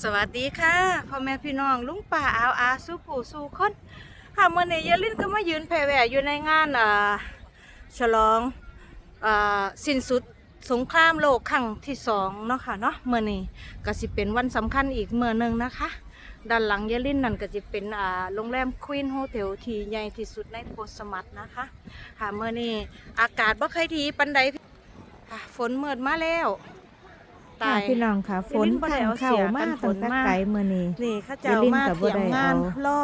สวัสดีค่ะพ่อแม่พี่น้องลุงป่าอาวอาสู้ผู้สู้คนค่ะเมื่อนี้ยายลินก็มายืนแผ่แหวอยู่ในงานอ่าฉลองอ่าสิ้นสุดสงครามโลกครั้งที่สองเนาะค่ะเนาะเมื่อนี้ก็สิเป็นวันสำคัญอีกเมื่อหนึ่งนะคะ ด้านหลังยายลินนั่นก็จะเป็นอ่าโรงแรมควีนโฮเทลที่ใหญ่ที่สุดในโพสมัตนะคะค่ะเมื่อนี้อากาศบ่ค่อยดีปันใดฝนเมิดมาแล้ว ตายค่ะพี่น้องค่ะ ฝนลิ้นบ่ได้ทางเอาเข้าเสียมากันฝตั้นงแต่มาไกลมื้อนี้ นี่เขาเจ้าอย่าลิ้นมากับบ่เตรียมได้งานเอารอ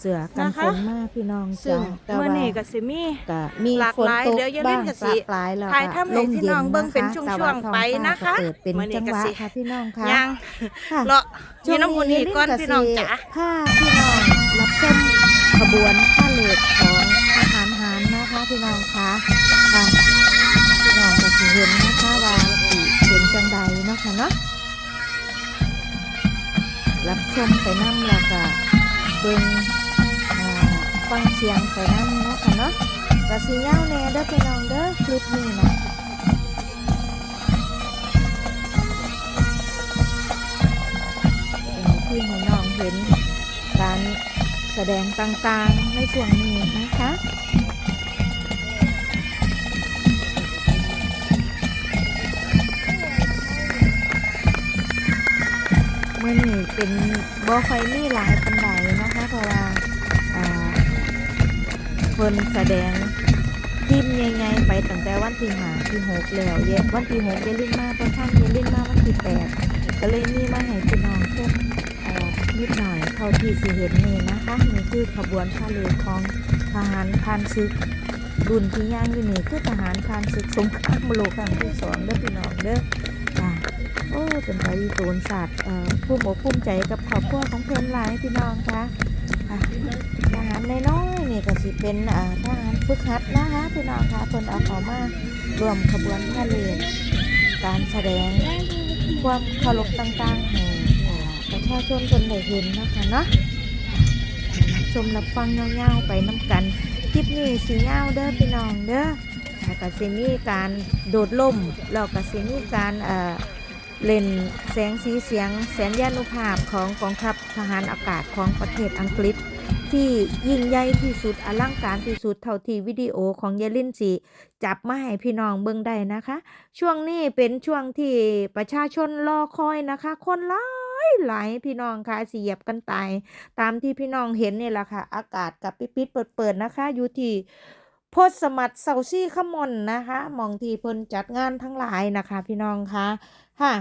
เสือกันนะคะ ฝนมาพี่น้องซึ่จ้างแต่เมื่อว่านี้ก็สิมี ก็มีหลากฝนหลายตกเดี๋ยวยายลิ้บ้านงก็สิสักหลายแล้วถ่ายทำให้ลมพี่เย็น้องเบิ่งเป็นะคะช่วงๆแต่าไปท้องฟ้านะคะก็เปิดเป็นมื้อนี้จังก็หวะสิค่ะพี่น้องค่ะยังค่ะเลาะมีน้ำมูลนี่ก่อนพี่น้องจ๋าพาพี่น้องรับชมขบวนพาเลทของทหารหารนะคะพี่น้องค่ะค่ะพี่น้องก็สิเห็นนะคะว่าสิเป็น จังใดเนาะค่ะเนาะรับชมไปนั่แล้วก็เบิ่งฟังเสียงไปนั่งเนาะค่ะเนาะก็สิยาแน่เด้อพี่น้องเด้อคลิปนี้นะที่ให้น้องเห็นการแสดงต่างๆในช่วงนี้นะคะ อนี้เป็นบอไฟนี่หลายปันไดนะคะเพราะว่าคนแสดงทีมใหญ่ๆไปตั้งแต่วันที่หาที่หกแล้วเย็นวันที่หกเยลินมากตอนข้างเยลินมากวันที่แปดก็เลยมีมาให้พี่น้องชมเอ่อนิดหน่อยเท่าที่สิเห็นนี่นะคะนี่คือขบวนพาเหรดของทหารพรานศึกรุ่นที่ย่างอยู่นี่คือทหารพรานศึกสงครามโลกครั้งที่สองเด้อพี่น้องเด้อ โอ้เป็นไปดีตูนสัตว์เอ่อภูมิอกภูมิใจกับครอบครัวของเพื่อนหลายพี่น้องคะอะทหารน้อยๆนี่ก็สิเป็นอ่าทหารฝึกหัดนะคะพี่น้องคะเพิ่นเอาเขามารวมขบวนพาเหรดการแสดงความเคารพต่างๆให้ประชาชนคนได้เห็นนะคะเนาะชมรับฟังเงาๆไปน้ำกันคลิปนี้สีเงาเด้อพี่น้องเด้อแล้วก็สิมีการโดดล่มแล้วก็สิมีการเอ่อ เล่นแสงสีเสียงแสนยานุภาพของกองทัพทหารอากาศของประเทศอังกฤษ ที่ยิ่งใหญ่ที่สุดอลังการที่สุดเท่าที่วิดีโอของเยลินสีจับมาให้พี่น้องเบิ่งได้นะคะ ช่วงนี้เป็นช่วงที่ประชาชนรอคอยนะคะ คนหลายหลายพี่น้องค่ะเสียบกันตาย ตามที่พี่น้องเห็นนี่แหละค่ะ อากาศกับปิปิดเปิดๆนะคะ อยู่ที่โพธสมัตเซาซี่ขมอนนะคะมองที่เพิ่นจัดงานทั้งหลายนะคะ พี่น้องค่ะ ค่ะ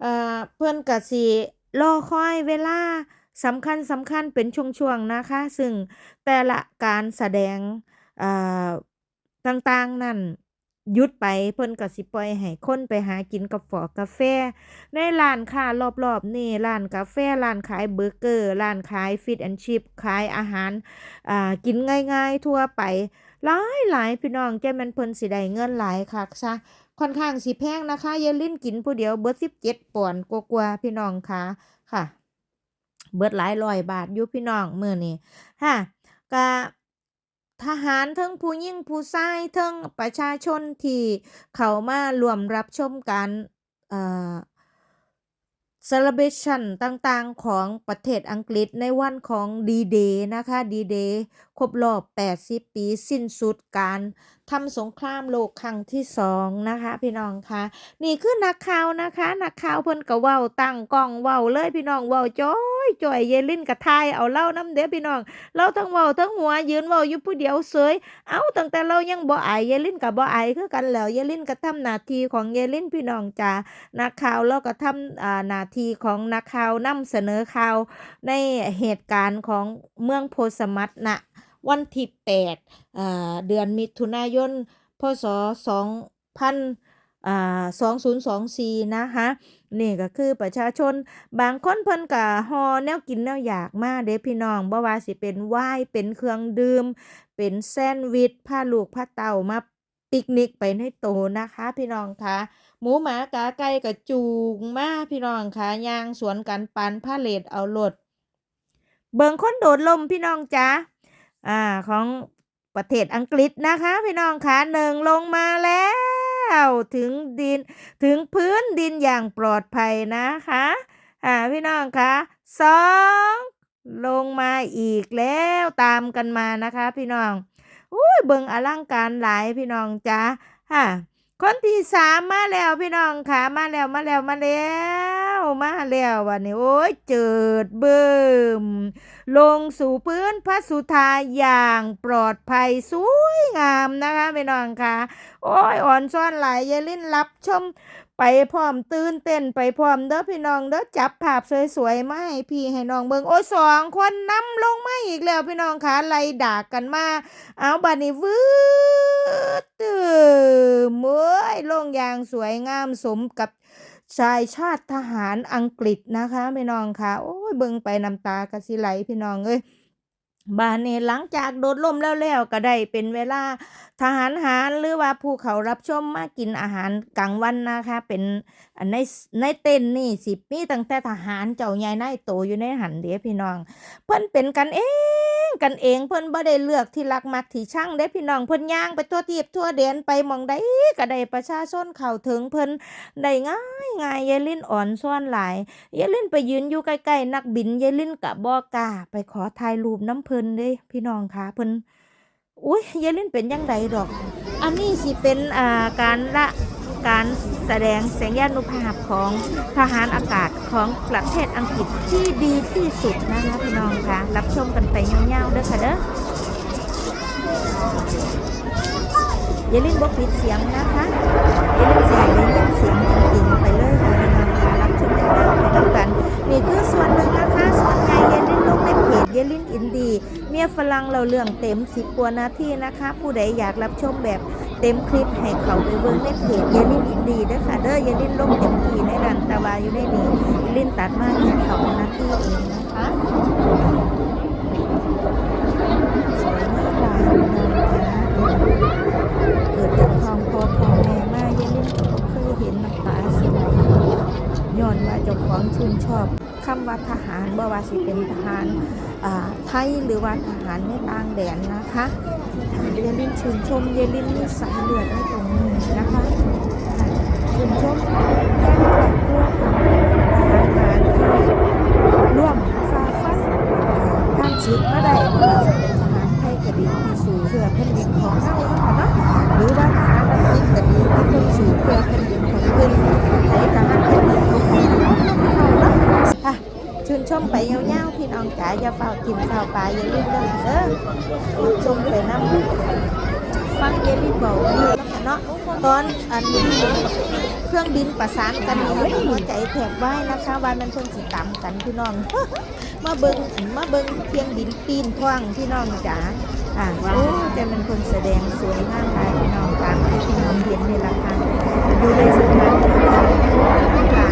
เอ่อเพื่อนกสิรอคอยเวลาสำคัญสำคัญเป็นช่วงๆนะคะ ซึ่งแต่ละการแสดงต่างๆนั่นหยุดไปเพิ่นก็สิปล่อยให้คนไปหากินกาแฟกาแฟ ในร้านค้ารอบๆนี่ร้านกาแฟร้านขายเบอร์เกอร์ร้านขายฟิตแอนชิพขายอาหารอ่ากินง่ายๆทั่วไป หลายหลายพี่น้องแกแม่นเพิ่นสิได้เงินหลายคักซะ ค่อนข้างสิแพงนะคะเยาลิ้นกินผู้เดียวเบิร์ดสิบเจ็ดปอนด์กว่าๆพี่น้องคะค่ะ เบิดหลายร้อยบาทอยู่พี่น้องมื้อนี้ค่ะก็ทหารทั้งผู้หญิงผู้ชายทั้งประชาชนที่เข้ามารวมรับชมการเอ่อ celebration ต่างๆของประเทศอังกฤษในวันของ D-Day นะคะ D-Day ครบรอบ 80 ปีสิ้นสุดการทำสงครามโลกครั้งที่สองนะคะ พี่น้องคะนี่คือนักข่าวนะคะนักข่าวเพิ่นก็เว้าตั้งกล้องเว้าเลยพี่น้องเว้าจ้อยจ้อยเยลินก็ทายเอาเล่าน้ำเด้อพี่น้องเราทั้งเว้าทั้งหัวยืนเว้าอยู่ผู้เดียวเสยเอ้าตั้งแต่เรายังบ่อายเยลินก็บ่อายคือกันแล้วเยลินก็ทำหน้าที่ของเยลินพี่น้องจ้านักข่าวเราก็ทำอ่าหน้าที่ของนักข่าวนำเสนอข่าวในเหตุการณ์ของเมืองโพสมัตนะ วันที่8เดือนมิถุนายน พศ 2024 นะคะนี่ก็คือประชาชนบางคนเพิ่นก็ฮอแนวกินแนวอยากมาเด้พี่น้องบ่ว่าสิเป็นวน์เป็นเครื่องดื่ม เป็นแซนด์วิชพาลูกพาเต้ามาปิกนิกไปในโตนะคะ พี่น้องคะหมูหมากาไก่กระจูงมาพี่น้องคะย่างสวนกันปันพาเลทเอารถเบิ่งคนโดดลมพี่น้องจ้า อ่าของประเทศอังกฤษนะคะ พี่น้องคะหนึ่งลงมาแล้วถึงดินถึงพื้นดินอย่างปลอดภัยนะคะอ่าพี่น้องคะสองลงมาอีกแล้วตามกันมานะคะ พี่น้องอุ้ยเบิ่งอลังการหลายพี่น้องจ้าฮะ คนที่สามมาแล้วพี่น้องค่ะมาแล้วมาแล้วมาแล้วมาแล้ววันนี้โอ้ยเจิดเบิ่มลงสู่พื้นพระสุธาอย่างปลอดภัยสวยงามนะคะพี่น้องค่ะ โอ้ยอ่อนซ่อนหลายยายลิ้นรับชม ไปพร้อมตื่นเต้นไปพร้อมเด้อพี่น้องเด้อจับภาพสวยๆมาให้พี่ให้น้องเบิงโอ้สองคนนำลงมาอีกแล้วพี่น้องคะไล่ด่ากันมา เอาบัดนี้วืดตื่มเอ้ยลงอย่างสวยงามสมกับชายชาติทหารอังกฤษนะคะพี่น้องคะโอ้ยเบิงไปน้ำตากระสิไหลพี่น้องเอ้ย บานนี้หลังจากโดดล่มแล้วๆก็ได้เป็นเวลาทหารหารหรือว่าผู้เขารับชมมากินอาหารกลางวันนะคะ เป็น อันในในเต้นนี่สิมีตั้งแต่ทหารเจ้าใหญ่นายโตอยู่ในหันเด้พี่น้อง เพิ่นเป็นกันเองกันเองเพิ่นบ่ได้เลือกที่รักมักที่ช่างเด้พี่น้องเพิ่นย่างไปทั่วทีบทั่วแดนไปมองใดก็ได้ประชาชนเข้าถึงเพิ่นได้ง่ายง่ายยายลิ้นอ่อนซ่อนหลายยายลิ้นไปยืนอยู่ใกล้ๆนักบินยายลิ้นก็บ่กล้าไปขอถ่ายรูปน้ำเพิ่นเด้พี่น้องค่ะเพิ่นอุ้ยยายลินเป็นยังไงดอก อันนี้สิเป็นอ่าการละ การแสดงแสงยานุภาพของทหารอากาศของประเทศอังกฤษที่ดีที่สุดนะคะพี่น้องคะรับชมกันไปเงียวๆเด้อค่ะเด้อยายลินบอกปิดเสียงนะคะยายลินเสียงยายลินเสียงจริงๆไปเลยค่ะพี่น้องคะรับชมกันไปด้วยกันนี่คือส่วนหนึ่งนะคะส่วนใหญ่ยายลินลงในเพจยายลินอินดี เมียฝรั่งเราเรื่องเต็มสิบกว่านาทีนะคะ ผู้ใดอยากรับชมแบบ เต็มคลิปให้เขาไปเบิ่งในเพจเยลินอินดีเด้อค่ะเด้อเยลินลงเต็มทีในรันตาวาอยู่ในนี้เยลินตัดมาแค่สองนาทีเองนะคะสวยมากหลยนะเกิดจากความพอของแม่มาเยลินก็เคยเห็นน้ำตาสิไหย้อนว่าเจ้าของชื่นชอบคำว่าทหารบ่ว่าสิเป็นทหารอ่าไทยหรือว่าทหารในต่างแดนนะคะ เยลินชื่นชมเยลินมีสายเลือดในตรงนี้นะคะชื่นชมแค่ครอบครัวของทหารที่ร่วมฝ่าฟันการฉีดมาได้ไม่ว่าจะเป็นทหารไทยก็ดีที่สู่เพื่อแผ่นดินของเราเนาะหรือว่าทหารอังกฤษก็ดีที่ต้องสู่เพื่อแผ่นดินของเพื่อนในทหารแผ่นดินของเราเนาะค่ะชื่นชมไปยาวๆพี่น้ องจ๋าอย่าเฝ้ากินเฝ้าปลาอย่าลืมเด้อเด้อรับชมไปน้ำฟังเยลลี่บอกเนาะตอนอันนี้เครื่องบินประสานกันนี่หัวใจแทบไหวนะคะว่ามันเพิ่งสิต่ำกันพี่น้องมาเบิงมาเบิงเครื่องบินปีนท่วงพี่น้องจ๋าอ่าโอ้จะเป็นคนแสดงสวยงามหลยพี่น้องตามที่พี่น้องเห็นในี่แหละค่ะอยู่ในสถานที่ที่กลางมากๆพี่น้องค่ะ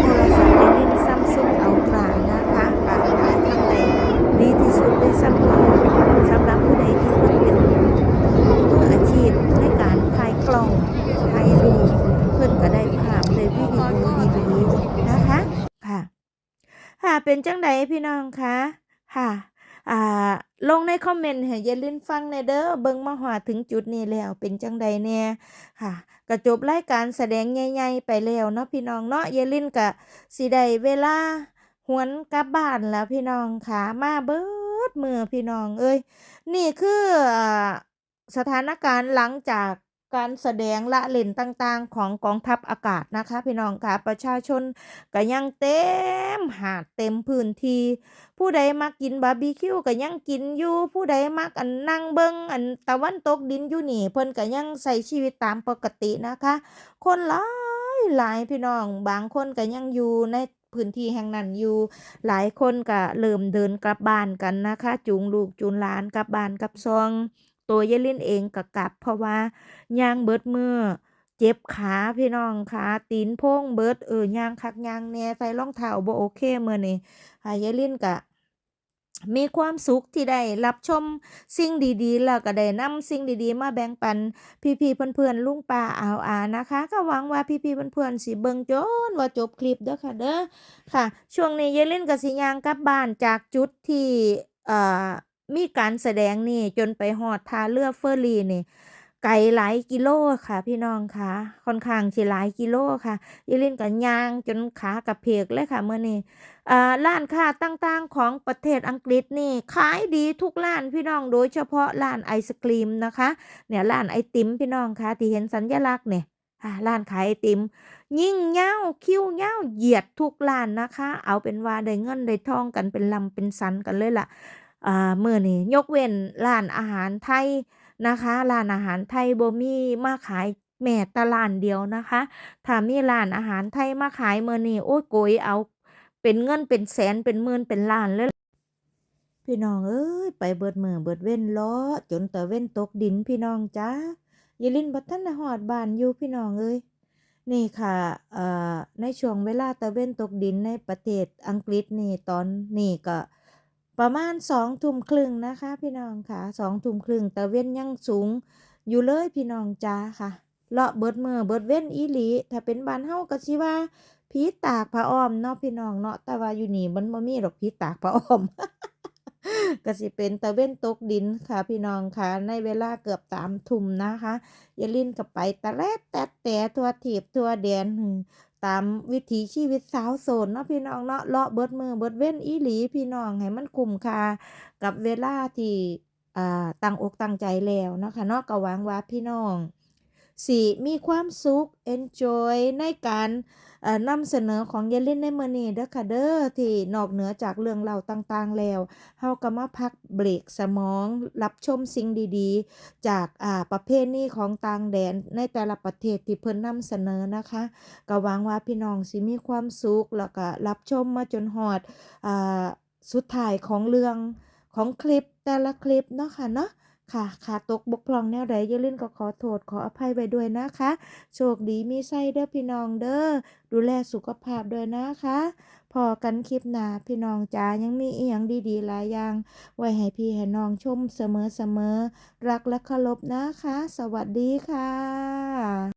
โทรศัพท์เป็นดินซัมซุงเอาตรานะคะปากขายทางใดดีที่สุดในสำหรับสำหรับผู้ใดที่เพิ่งเป็นมืออาชีพในการถ่ายกล้องถ่ายรูปเพิ่นก็ได้ภาพเลยวิดีโอดีๆนะคะค่ะ ค่ะ เป็นจังไดพี่น้องคะค่ะอ่าลงในคอมเมนต์ให้อย่าลืมฟังในเด้อเบิ่งมาหอดถึงจุดนี้แล้วเป็นจังใดแน่ค่ะก็จบรายการแสดงใหญ่ๆไปแล้วเนาะพี่น้องเนาะอย่าลืมกะสิได้เวลาหวนกลับบ้านแล้วพี่น้องค่ะมาเบิดมือพี่น้องเอ้ยนี่คืออ่าสถานการณ์หลังจาก การแสดงละเล่นต่างๆ ของกองทัพอากาศนะคะ พี่น้องค่ะประชาชนก็ยังเต็มหาดเต็มพื้นที่ผู้ใดมักกินบาร์บีคิวก็ยังกินอยู่ผู้ใดมักอันนั่งเบิงอันตะวันตกดินอยู่นี่เพิ่นก็ยังใช้ชีวิตตามปกตินะคะ คนหลายหลายพี่น้องบางคนก็ยังอยู่ในพื้นที่แห่งนั้นอยู่หลายคนก็เริ่มเดินกลับบ้านกันนะคะ จูงลูกจูงหลานกลับบ้านกลับซอง ตัวยายลินเองก็กลับ เพราะว่าย่างเบิดมือเจ็บขาพี่น้องขาตีนโพ่งเบิดเออย่างคักย่างแน่ใส่รองเท้าบ่โอเคเมื้อนี้ค่ะยายลินก็มีความสุขที่ได้รับชมสิ่งดีๆ แล้วก็ได้นำสิ่งดีๆ มาแบ่งปัน พี่ๆเพื่อนๆลุงป้าอาวอานะคะ ก็หวังว่าพี่ๆเพื่อนๆสิเบิ่งจนว่าจบคลิปเด้อค่ะเด้อค่ะ ช่วงนี้ยายเล่นกับสิยางกลับบ้านจากจุดที่เอ่อ มีการแสดงนี่จนไปฮอดทาเรือเฟอร์รีนี่ไกลหลายกิโลค่ะ พี่น้องค่ะ ค่อนข้างสิหลายกิโลค่ะยายลินก็ย่างจนขากระเพกเลยค่ะเมื้อนี้อ่าร้านค้าต่างๆของประเทศอังกฤษนี่ขายดีทุกร้านพี่น้องโดยเฉพาะร้านไอศกรีมนะคะ เนี่ยร้านไอติมพี่น้องค่ะที่เห็นสัญลักษณ์เนี่ยร้านขายไอติม ยิ่งยาวคิ้วยาวเหยียดทุกร้านนะคะ เอาเป็นว่าได้เงินได้ทองกันเป็นลำเป็นสันกันเลยล่ะอ่า มื้อนี้ยกเว้นร้านอาหารไทยนะคะร้านอาหารไทยบ่มีมาขายแม้แต่ร้านเดียวนะคะถ้ามีร้านอาหารไทยมาขายมื้อนี้โอ้ยโกยเอา เป็นเงินเป็นแสนเป็นหมื่นเป็นล้านเลยพี่น้องเอ้ยไปเบิดมือเบิดเว้นล้อจนตะเว้นตกดินพี่น้องจ้ายายลินบ่ทันได้ฮอดบานอยู่พี่น้องเอ้ยนี่ค่ะในช่วงเวลาตะเว้นตกดินในประเทศอังกฤษนี่ตอนนี้ก็ ประมาณสองทุ่มครึ่งนะคะ พี่น้องค่ะสองทุ่มครึ่งแต่เว้นยังสูง อยู่เลยพี่น้องจ้าค่ะเลาะเบิดมือเบิดเว้นอีหลีถ้าเป็นบ้านเฮาก็สิว่าผีตากผ้าอ้อมเนาะพี่น้องเนาะแต่ว่าอยู่นี่มันบ่มีหรอกผีตากผ้าอ้อม ก็สิเป็นตะเว้นตกดินค่ะพี่น้องค่ะ ในเวลาเกือบสามทุ่มนะคะยาลินก็ไปตะแลดแตะแต่ทั่วถีบทั่วแดนตามวิถีชีวิตสาวโสดเนาะพี่น้องเนาะเลาะเบิดมือเบิดเว้นอีหลีพี่น้องให้มันคุ้มค่ากับเวลาที่อ่าตั้งอกตั้งใจแล้วนะคะเนาะก็หวังว่าพี่น้อง สิมีความสุข enjoy ในการนำเสนอของยายลินในมือนี้เด้อค่ะเด้อที่นอกเหนือจากเรื่องเล่าต่างๆแล้วเฮาก็มาพักเบรกสมอง รับชมสิ่งดีๆ จากอ่าประเพณีของต่างแดนในแต่ละประเทศที่เพิ่นนำเสนอนะคะก็หวังว่าพี่น้องสิมีความสุขแล้วก็รับชมมาจนฮอดอ่าสุดท้ายของเรื่องของคลิปแต่ละคลิปเนาะค่ะเนาะ ค่ะขาตกบกพร่องแนวใดอย่าลืมก็ขอโทษขออภัยไว้ด้วยนะคะ โชคดีมีไส้เด้อพี่น้องเด้อดูแลสุขภาพด้วยนะคะพอกันคลิปหนาพี่น้องจ๋ายังมีอีหยังดีๆหลายอย่าง ไว้ให้พี่ให้น้องชมเสมอๆรักและเคารพนะคะ สวัสดีค่ะ